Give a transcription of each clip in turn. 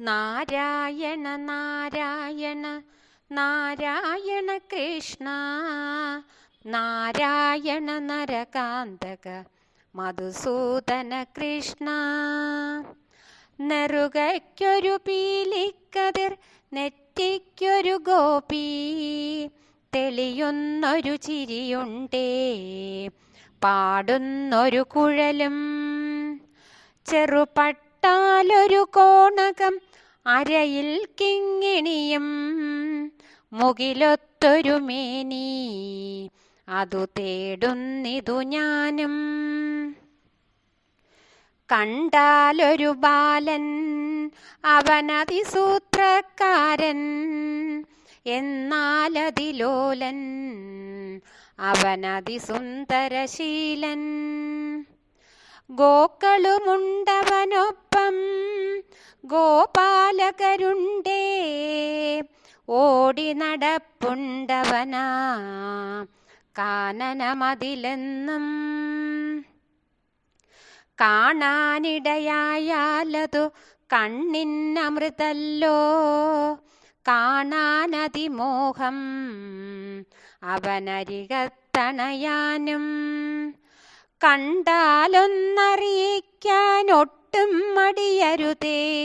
നാരായണ നാരായണ നാരായണ കൃഷ്ണ നാരായണ നരകാന്തക മധുസൂദന കൃഷ്ണ. നെറുകയ്ക്കൊരു പീലിക്കതിർ നെറ്റിക്കൊരു ഗോപി തെളിയുന്നൊരു ചിരിയുണ്ടേ പാടുന്നൊരു കുഴലും. ചെറുപട്ടാലൊരു കോണകം അരയിൽ കിങ്ങിണിയും മുകിലൊത്തൊരു മേനി. അതു തേടുന്നിതു ഞാനും. കണ്ടാലൊരു ബാലൻ അവനതിസൂത്രക്കാരൻ എന്നാലതിലോലൻ അവനതിസുന്ദരശീലൻ. ഗോക്കളുമുണ്ടവനൊപ്പം ഗോപാലകരുണ്ടേ ഓടി നടപ്പുണ്ടവനാ കാനനമതിലെന്നും. കാണാനിടയായാലതു കണ്ണിന്നമൃതല്ലോ കാണാനതിമോഹം അവനരികത്തണയാനും. കണ്ടാലൊന്നറിയിക്കാൻ ഒട്ടും മടിയരുതേ.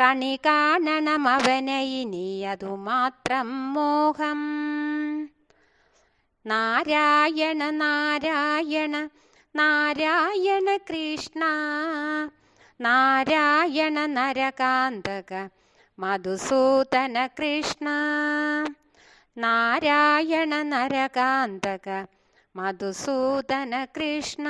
കണി കാണണം അവനെ ഇനി അതു മാത്രം മോഹം. നാരായണ നാരായണ നാരായണ കൃഷ്ണ നാരായണ നരകാന്തക മധുസൂദന കൃഷ്ണ നാരായണ നരകാന്തക മധുസൂദന കൃഷ്ണ.